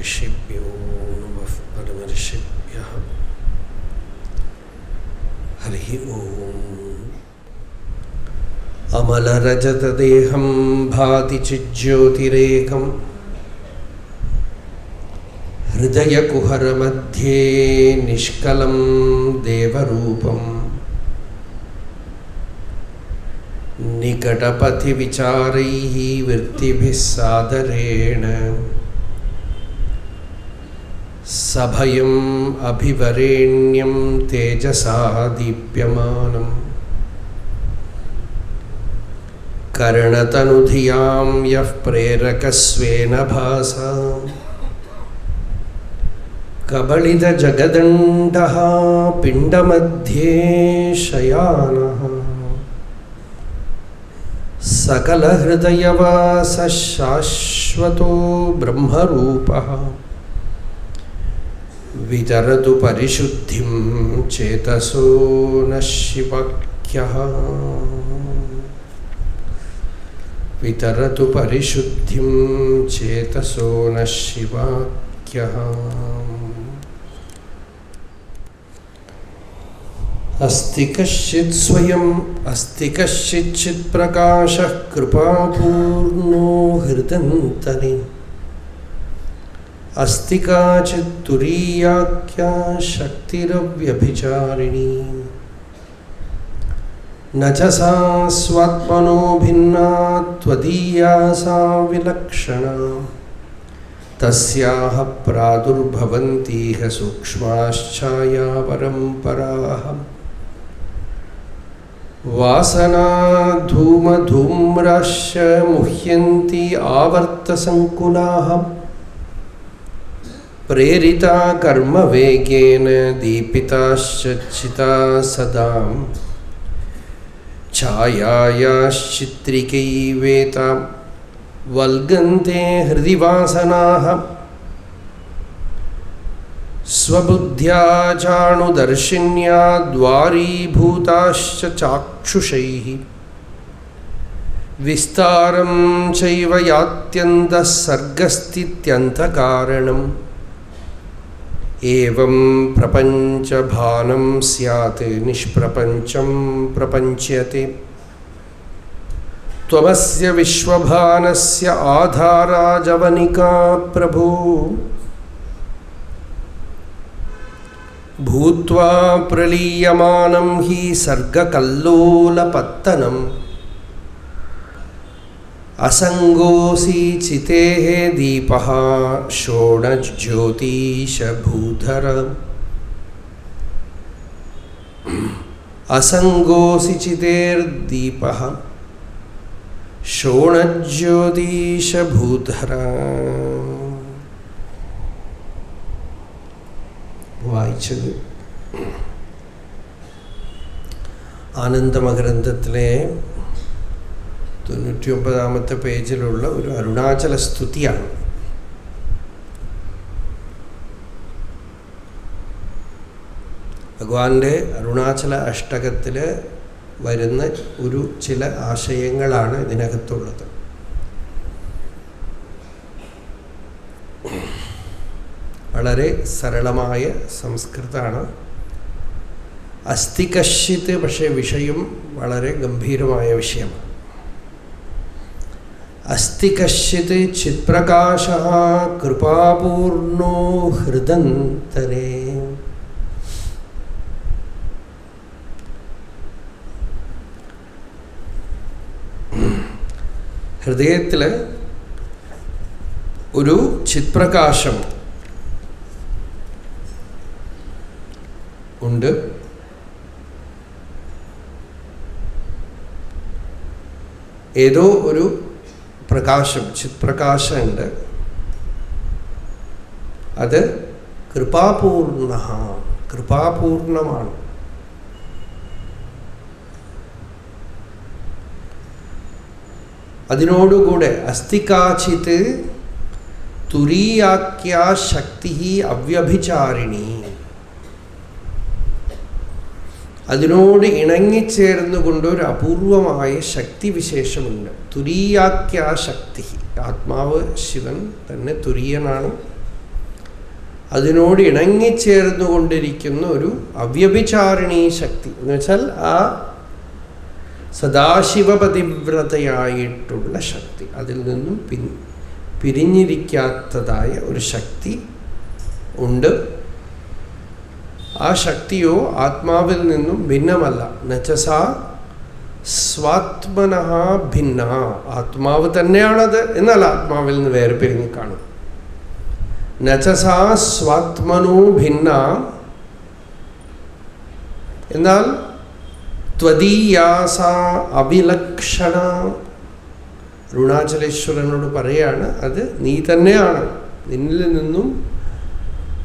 ऋषिभ्यो नमः परमर्षिभ्यः। हरिः ओम्। अमलरजतदेहं भाति चिज्योतिरेकम्। हृदयकुहरमध्ये निष्कलं देवरूपम्। निकटपथिविचारैः वृत्तिभिः सादरेण। सभयम् अभिवरेण्यं तेजसा दीप्यमानम् कर्णतनुधियाँ यः प्रेरकस्वेन भासा। कबलितजगदण्डः पिण्डमध्ये शयानः। सकलहृदयवासः शाश्वतो ब्रह्मरूपः। वितरतु परिशुद्धिं चेतसो नः शिवख्यः वितरतु परिशुद्धिं चेतसो नः शिवाख्यः अस्ति कश्चित् स्वयम् अस्ति कश्चिच्चित्प्रकाशः कृपापूर्णो हृदन्तरे अस्ति तुरीयाख्या शक्तिरव्यभिचारिणी न च सा स्वात्मनो भिन्ना त्वदीया सा विलक्षणा। तस्याः प्रादुर्भवन्तीह सूक्ष्माश्छाया परम्पराः वासनाधूमधूम्राश्च मुह्यन्ति आवर्तसङ्कुलाः। प्रेरिता कर्मवेगेन दीपिताश्च चिता सदा छायायाश्चित्रिकैवेता वल्गन्ते हृदि वासनाः स्वबुद्ध्या चाणुदर्शिन्या द्वारीभूताश्च चाक्षुषैः विस्तारं चैव यात्यन्तः सर्गस्थित्यन्तकारणम् एवं प्रपञ्चभानं स्यात् निष्प्रपञ्चं प्रपञ्च्यते त्वमस्य विश्वभानस्य आधारा जवनिका प्रभो भूत्वा प्रलीयमानं हि सर्गकल्लोलपत्तनम् असङ्गोऽसि चितेः दीपः षोडज्योतिषभूधर असङ्गोऽसि चितेर्दीपः ഷോണജ്യോതിഷഭൂധര വായിച്ചത് ആനന്ദമഗ്രന്ഥത്തിലെ തൊണ്ണൂറ്റി ഒമ്പതാമത്തെ പേജിലുള്ള ഒരു അരുണാചല സ്തുതിയാണ്. ഭഗവാന്റെ അരുണാചല അഷ്ടകത്തിൽ വരുന്ന ഒരു ചില ആശയങ്ങളാണ് ഇതിനകത്തുള്ളത്. വളരെ സരളമായ സംസ്കൃതമാണ്. അസ്ഥി കശ്ചിത്ത് പക്ഷേ വിഷയം വളരെ ഗംഭീരമായ വിഷയമാണ്. അസ്ഥി കശ്ചിത് ചിത്പ്രകാശ കൃപാപൂർണോ ഹൃദന്തരേ ഹൃദയത്തിൽ ഒരു ചിത്പ്രകാശം ഉണ്ട്. ഏതോ ഒരു പ്രകാശം ചിത്പ്രകാശമുണ്ട്. അത് കൃപാപൂർണ കൃപാപൂർണമാണ്. അതിനോടുകൂടെ അസ്ഥികാചിത് തുരീയാക്യ ശക്തി അവ്യഭിചാരിണി. അതിനോട് ഇണങ്ങിച്ചേർന്നുകൊണ്ട് ഒരു അപൂർവമായ ശക്തിവിശേഷമുണ്ട്. തുരിയാക്യാ ശക്തി. ആത്മാവ് ശിവൻ തന്നെ തുരിയനാണ്. അതിനോട് ഇണങ്ങിച്ചേർന്നുകൊണ്ടിരിക്കുന്ന ഒരു അവ്യഭിചാരിണീ ശക്തി. എന്ന് വെച്ചാൽ ആ സദാശിവപതിവ്രതയായിട്ടുള്ള ശക്തി. അതിൽ നിന്നും പിൻ പിരിഞ്ഞിരിക്കാത്തതായ ഒരു ശക്തി ഉണ്ട്. ആ ശക്തിയോ ആത്മാവിൽ നിന്നും ഭിന്നമല്ല. നച്ചസ സ്വാത്മന ഭിന്ന. ആത്മാവ് തന്നെയാണത് എന്നാൽ ആത്മാവിൽ നിന്ന് വേറെ പിരിഞ്ഞ് കാണും നച്ചസ സ്വാത്മനോ ഭിന്ന. എന്നാൽ ത്വദീയാസ അവിലക്ഷണ. അരുണാചലേശ്വരനോട് പറയാണ് അത് നീ തന്നെയാണ്. നിന്നിൽ നിന്നും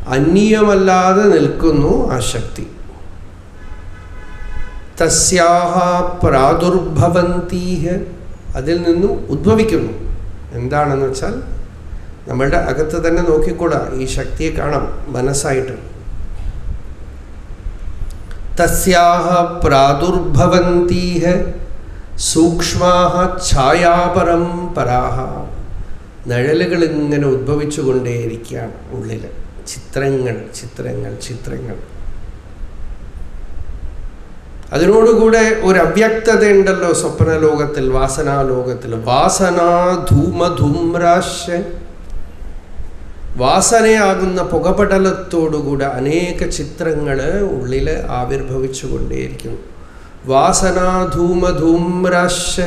അന്യമല്ലാതെ നിൽക്കുന്നു ആ ശക്തി. തസ്യാഹ പ്രാദുർഭവന്തീഹ. അതിൽ നിന്നും ഉദ്ഭവിക്കുന്നു. എന്താണെന്ന് വെച്ചാൽ നമ്മളുടെ അകത്ത് തന്നെ നോക്കിക്കൂടാ ഈ ശക്തിയെ കാണാം മനസ്സായിട്ട്. തസ്യാഹ പ്രാദുർഭവന്തീഹ. സൂക്ഷ്മാഹ ഛായാപരംപരാഹ. നിഴലുകൾ ഇങ്ങനെ ഉദ്ഭവിച്ചുകൊണ്ടേയിരിക്കുകയാണ് ഉള്ളിൽ ചിത്രങ്ങൾ ചിത്രങ്ങൾ ചിത്രങ്ങൾ. അതിനോടുകൂടെ ഒരു അവ്യക്തത ഉണ്ടല്ലോ സ്വപ്നലോകത്തിൽ വാസനാലോകത്തിൽ. വാസനാ ധൂമധൂമ്രാശ. വാസനയാകുന്ന പുകപടലത്തോടുകൂടെ അനേക ചിത്രങ്ങൾ ഉള്ളിൽ ആവിർഭവിച്ചു കൊണ്ടേയിരിക്കുന്നു വാസനാ ധൂമധൂമ്രാശ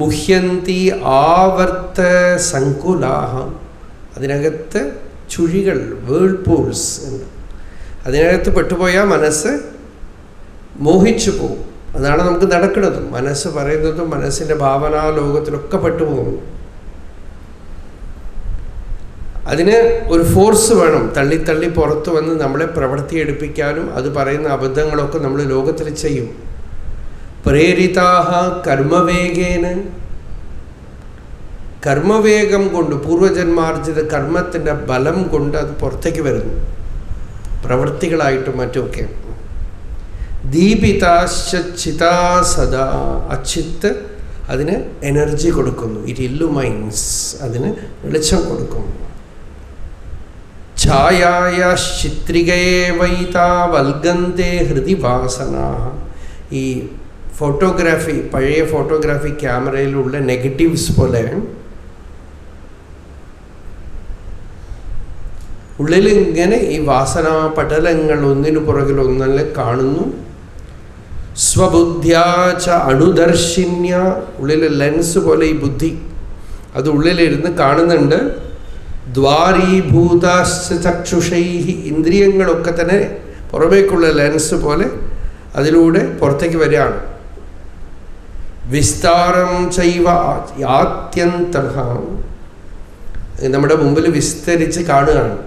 മുഹ്യന്തി ആവർത്ത സങ്കുലാഹം. അതിനകത്ത് ചുഴികൾ വേൾപൂൾസ് എന്ന്. അതിനകത്ത് പെട്ടുപോയാൽ മനസ്സ് മോഹിച്ചു പോകും. അതാണ് നമുക്ക് നടക്കുന്നതും. മനസ്സ് പറയുന്നതും മനസ്സിന്റെ ഭാവനാ ലോകത്തിലൊക്കെ പെട്ടുപോകുന്നു അതിന് ഒരു ഫോഴ്സ് വേണം. തള്ളി തള്ളി പുറത്തു വന്ന് നമ്മളെ പ്രവർത്തിയെടുപ്പിക്കാനും അത് പറയുന്ന അബദ്ധങ്ങളൊക്കെ നമ്മൾ ലോകത്തിൽ ചെയ്യും. പ്രേരിതാഹ കർമ്മവേഗേന. കർമ്മവേഗം കൊണ്ട് പൂർവജന്മാർജിത കർമ്മത്തിന്റെ ബലം കൊണ്ട് അത് പുറത്തേക്ക് വരുന്നു. പ്രവൃത്തികളായിട്ടും മറ്റുമൊക്കെ. ദീപിതാശ്ചിതാ സദാ അച്ചിത്ത് അതിന് എനർജി കൊടുക്കുന്നു. ഇറ്റ് ഇല്ലുമൈൻസ് അതിന് വെളിച്ചം കൊടുക്കുന്നു. ഛായായശ്ചിത്രികയെ വൈതാ വൽഗന്തേ ഹൃദി വാസന ഈ ഫോട്ടോഗ്രാഫി പഴയ ഫോട്ടോഗ്രാഫി ക്യാമറയിലുള്ള നെഗറ്റീവ്സ് പോലെ ഉള്ളിൽ ഇങ്ങനെ ഈ വാസനാ പടലങ്ങൾ ഒന്നിനു പുറകിൽ ഒന്നല്ല കാണുന്നു. സ്വബുദ്ധ്യാച്ച അണുദർശിന്യ ഉള്ളിലെ ലെൻസ് പോലെ ഈ ബുദ്ധി അത് ഉള്ളിലിരുന്ന് കാണുന്നുണ്ട്. ദ്വാരീഭൂതാശ്ചക്ഷുഷൈ ഇന്ദ്രിയങ്ങളൊക്കെ തന്നെ പുറമേക്കുള്ള ലെൻസ് പോലെ അതിലൂടെ പുറത്തേക്ക് വരികയാണ്. വിസ്താരം ചൈവ ആത്യന്ത നമ്മുടെ മുമ്പിൽ വിസ്തരിച്ച് കാണുകയാണ്.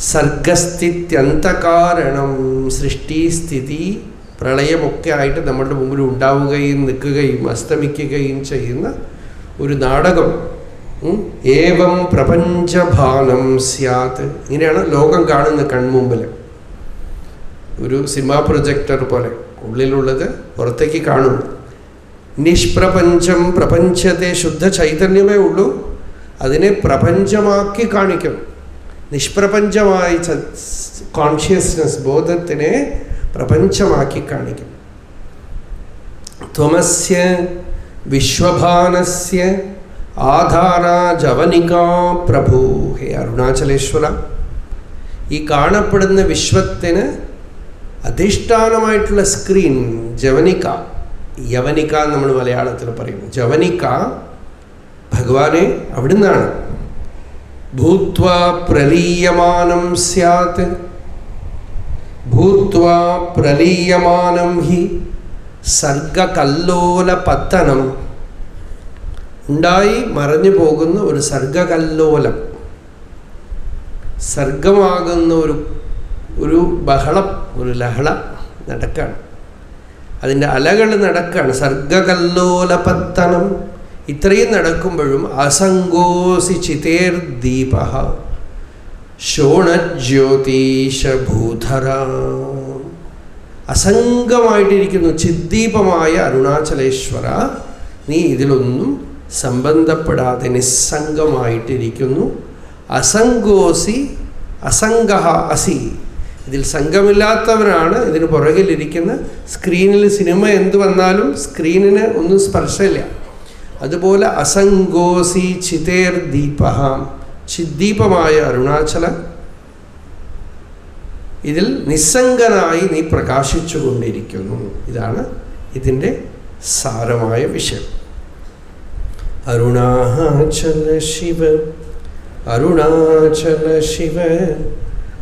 സർഗസ്ഥിത്യന്തകാരണം സൃഷ്ടി സ്ഥിതി പ്രളയമൊക്കെ ആയിട്ട് നമ്മുടെ മുമ്പിൽ ഉണ്ടാവുകയും നിൽക്കുകയും അസ്തമിക്കുകയും ചെയ്യുന്ന ഒരു നാടകം. ഏവം പ്രപഞ്ചഭാനം സ്യാത്. ഇങ്ങനെയാണ് ലോകം കാണുന്ന കൺമുമ്പിൽ ഒരു സിനിമാ പ്രൊജക്ടർ പോലെ. ഉള്ളിലുള്ളത് പുറത്തേക്ക് കാണും. നിഷ്പ്രപഞ്ചം പ്രപഞ്ചത്തെ ശുദ്ധ ചൈതന്യമേ ഉള്ളൂ. അതിനെ പ്രപഞ്ചമാക്കി കാണിക്കും. നിഷ്പ്രപഞ്ചമായി കോൺഷ്യസ്നസ് ബോധത്തിനെ പ്രപഞ്ചമാക്കി കാണിക്കും. ത്വമസ്യ വിശ്വഭാനസ്യ ആധാര ജവനികാ പ്രഭു. ഹേ അരുണാചലേശ്വര. ഈ കാണപ്പെടുന്ന വിശ്വത്തിന് അധിഷ്ഠാനമായിട്ടുള്ള സ്ക്രീൻ ജവനിക യവനിക നമ്മൾ മലയാളത്തിൽ പറയും ജവനിക ഭഗവാനെ അവിടുന്നാണ്. ഭൂത്വ പ്രലീയമാനം സ്യാത്. ഭൂത്വ പ്രലീയമാനം ഹി സർഗകല്ലോല പത്തനം ഉണ്ടായി മറഞ്ഞു പോകുന്ന ഒരു സർഗകല്ലോലം. സർഗമാകുന്ന ഒരു ഒരു ബഹളം ഒരു ലഹള നടക്കാണ്. അതിന്റെ അലകൾ നടക്കാണ്. സർഗകല്ലോലപത്തനം. ഇത്രയും നടക്കുമ്പോഴും അസങ്കോസി ചിതേർ ദീപ ശോണജ്യോതിഷഭൂധര. അസംഗമായിട്ടിരിക്കുന്നു ചിദ്ദീപമായ അരുണാചലേശ്വര. നീ ഇതിലൊന്നും സംബന്ധപ്പെടാതെ നിസ്സംഗമായിട്ടിരിക്കുന്നു. അസംഗോസി അസംഗ അസി. ഇതിൽ സംഘമില്ലാത്തവരാണ് ഇതിന് പുറകിലിരിക്കുന്ന സ്ക്രീനിൽ സിനിമ എന്ത് വന്നാലും സ്ക്രീനിന് ഒന്നും സ്പർശമില്ല അതുപോലെ അസംഗോസി ചിതേർ ദീപ ചിദ്ദീപമായ അരുണാചല. ഇതിൽ നിസ്സംഗനായി നീ പ്രകാശിച്ചു കൊണ്ടിരിക്കുന്നു ഇതാണ് ഇതിന്റെ സാരമായ വിഷയം. അരുണാചല ശിവ അരുണാചല ശിവ.